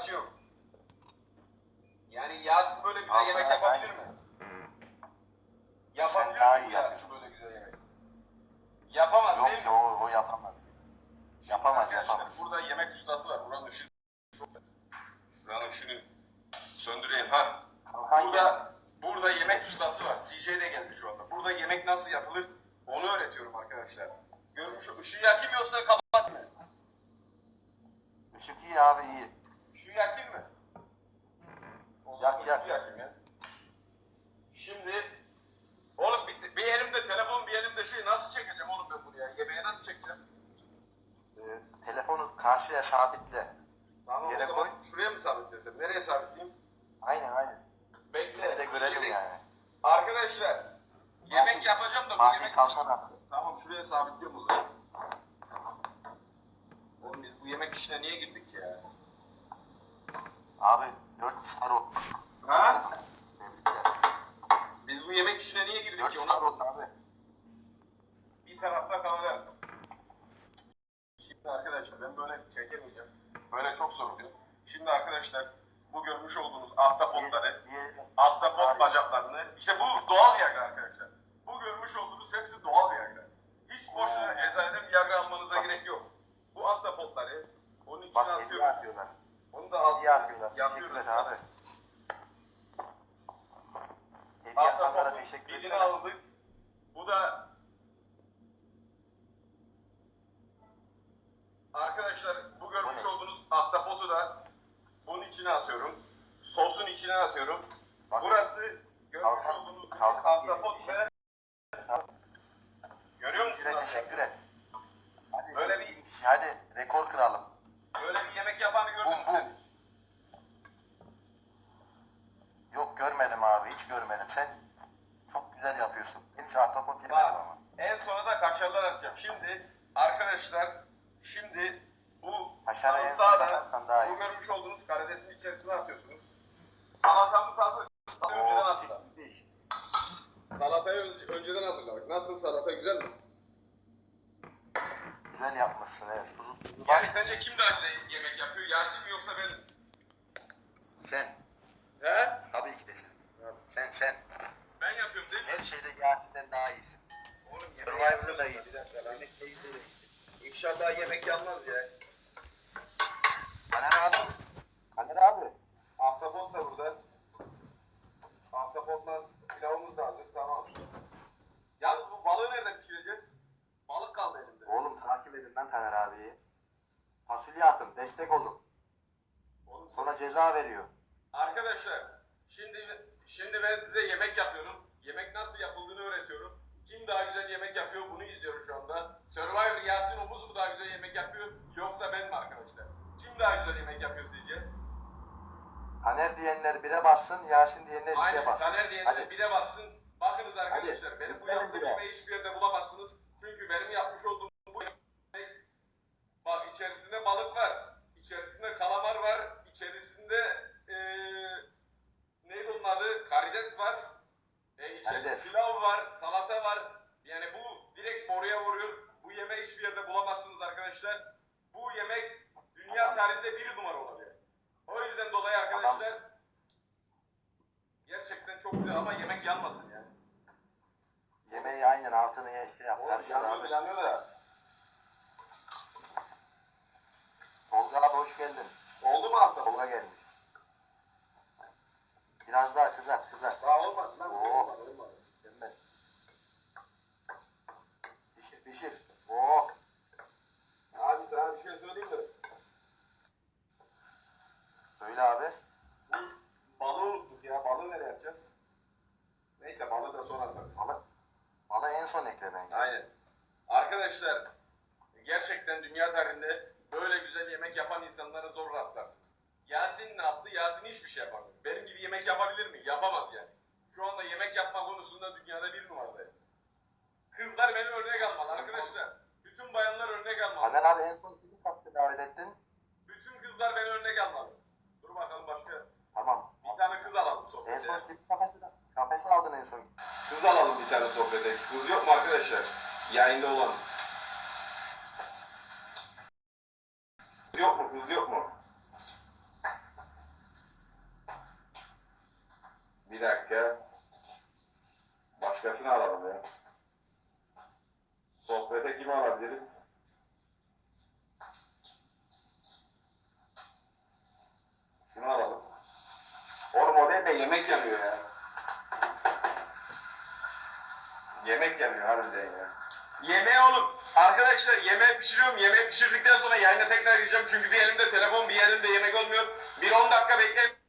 açıyorum. Yani Yasin böyle güzel yemek sana yapabilir sen- mi? Sen Yapabilir daha mi iyi yapıyorsun. böyle güzel yemek? Yapamaz Yok değil mi? ki o, o yapamaz. Yapamaz Arkadaşlar yapamaz. burada yemek ustası var. Buranın ışığı çok... Şuranın ışığını söndüreyim ha. Burada, burada yemek ustası var. CJ de geldi şu anda. Burada yemek nasıl yapılır onu öğretiyorum arkadaşlar. Görmüş ışığı yakayım yoksa kapat mı? Işık iyi abi iyi. Işığı yakayım mı? O zaman Yak, yak. ışığı yakayım ya. Şimdi oğlum bir, bir elimde telefon bir elimde şey nasıl çekeceğim oğlum ben buraya? Yemeğe nasıl çekeceğim? Ee, telefonu karşıya sabitle. Tamam Yere koy. şuraya mı sabitlesem? Nereye sabitleyeyim? Aynen aynen. Bekle. Seni de görelim CJ'de yani. Arkadaşlar yemek yapacağım da bu Fatih yemek... kalkan attı. Tamam şuraya sabitliyorum o zaman. Oğlum biz bu yemek işine niye girdik ya? Abi 4 star oldu. Ha? Tebrikler. Biz bu yemek işine niye girdik 4 ki? star Ona oldu abi. Bir tarafta kalacak. Şimdi arkadaşlar ben böyle çekemeyeceğim. Böyle çok zor oluyor. Şimdi arkadaşlar bu görmüş olduğunuz ahtapotları, ahtapot bacaklarını, işte bu doğal Viagra arkadaşlar. Bu görmüş olduğunuz hepsi doğal Viagra. Hiç boşuna eczaneden Viagra almanıza gerek yok. Bu ahtapotları onun içine Bak atıyoruz. Onu da al. Teşekkür et abi. Ahtapotun ederim. aldık. Bu da Arkadaşlar bu görmüş olduğunuz ahtapotu da bunun içine atıyorum. Sosun içine atıyorum. Bak. Burası görmüş Kalkan- olduğunuz kalkan ahtapot ve Görüyor musunuz? Teşekkür et. Hadi, Böyle bir- hadi rekor kıralım. Böyle bir yemek yapanı Bum bum. Yok görmedim abi hiç görmedim. Sen çok güzel yapıyorsun. Hiç ahtapot yemedim Bak, ama. en sona da kaşarlar atacağım. Şimdi arkadaşlar şimdi atarsan da daha iyi. bu görmüş olduğunuz karidesin içerisine atıyorsunuz. Salatamız hazır. Salatayı önceden. Değişik. Salatayı önce- önceden hazırladık. Nasıl salata güzel mi? Güzel yapmışsın evet. Tuzu Yani sence kim daha güzel yemek yapıyor? Yasin mi yoksa ben mi? Sen. He? Tabii ki de sen. Sen sen. Ben yapıyorum değil mi? Her şeyde Yasin'den daha iyisin. Oğlum Survivor'da da iyi. Bir dakika lan. İnşallah yemek yanmaz ya. Kaner abi. Kaner abi. Ahtapot da burada. Ahtapotla pilavımız da hazır. Tamam. Yalnız bu balığı nerede pişireceğiz? Balık kaldı elimde. Oğlum takip edin lan Taner abiyi. Fasulye atın, destek olun. Oğlum Sonra ceza veriyor. Arkadaşlar şimdi şimdi ben size yemek yapıyorum. Yemek nasıl yapıldığını öğretiyorum. Kim daha güzel yemek yapıyor bunu izliyorum şu anda. Survivor Yasin Omuz mu daha güzel yemek yapıyor yoksa ben mi arkadaşlar? Kim daha güzel yemek yapıyor sizce? Taner diyenler bire bassın, Yasin diyenler Aynen bassın. Taner diyenler Hadi. bire bassın. Bakınız arkadaşlar Hadi. benim bu yaptığım bire. yemeği hiçbir yerde bulamazsınız. Çünkü benim yapmış olduğum bu bak içerisinde balık var. içerisinde kalamar var. içerisinde eee neydi onun adı? Karides var. E, içerisinde Karides. pilav var, salata var. Yani bu direkt moruya vuruyor. Bu yemeği hiçbir yerde bulamazsınız arkadaşlar. Bu yemek dünya tarihinde bir numara olacak. O yüzden dolayı arkadaşlar gerçekten çok güzel ama yemek yanmasın yani. Yemeği aynen altını ye, şey yap, Oğlum yanıyor, yanıyor da. Geldin. Oldu mu hatta? Tolga gelmiş. Biraz daha kızart, kızart. Daha olmadı lan. Oo. Olmadı, olmadı. Pişir, pişir. Oh. Abi sana bir şey söyleyeyim mi? Söyle abi. Bu balığı unuttuk ya. Balığı nereye yapacağız? Neyse balığı da sonra atarız. Balı, balı en son ekle bence. Aynen. Arkadaşlar gerçekten dünya tarihinde böyle güzel yemek yapan insanlara zor rastlarsınız. Yasin ne yaptı? Yasin hiçbir şey yapamadı. Benim gibi yemek yapabilir mi? Yapamaz yani. Şu anda yemek yapma konusunda dünyada bir numaradayım. Kızlar benim örnek almalı arkadaşlar. Bütün bayanlar örnek almalı. Taner abi en son kimi kattı davet ettin? Bütün kızlar beni örnek almalı. Dur bakalım başka. Tamam. Bir tane kız alalım En sohbete. son kim kafesi, kafesi aldın en son. Kız alalım bir tane sohbete. Kız yok mu arkadaşlar? Yayında olan. yok mu? Kız yok mu? Bir dakika. Başkasını alalım ya. Sohbete kimi alabiliriz? Şunu alalım. Oğlum odaya da yemek yanıyor ya. Yemek yanıyor harbiden ya. Yemeğe oğlum. Arkadaşlar yemeği pişiriyorum. Yemeği pişirdikten sonra yayına tekrar gireceğim. Çünkü bir elimde telefon bir yerimde yemek olmuyor. Bir 10 dakika bekleyin.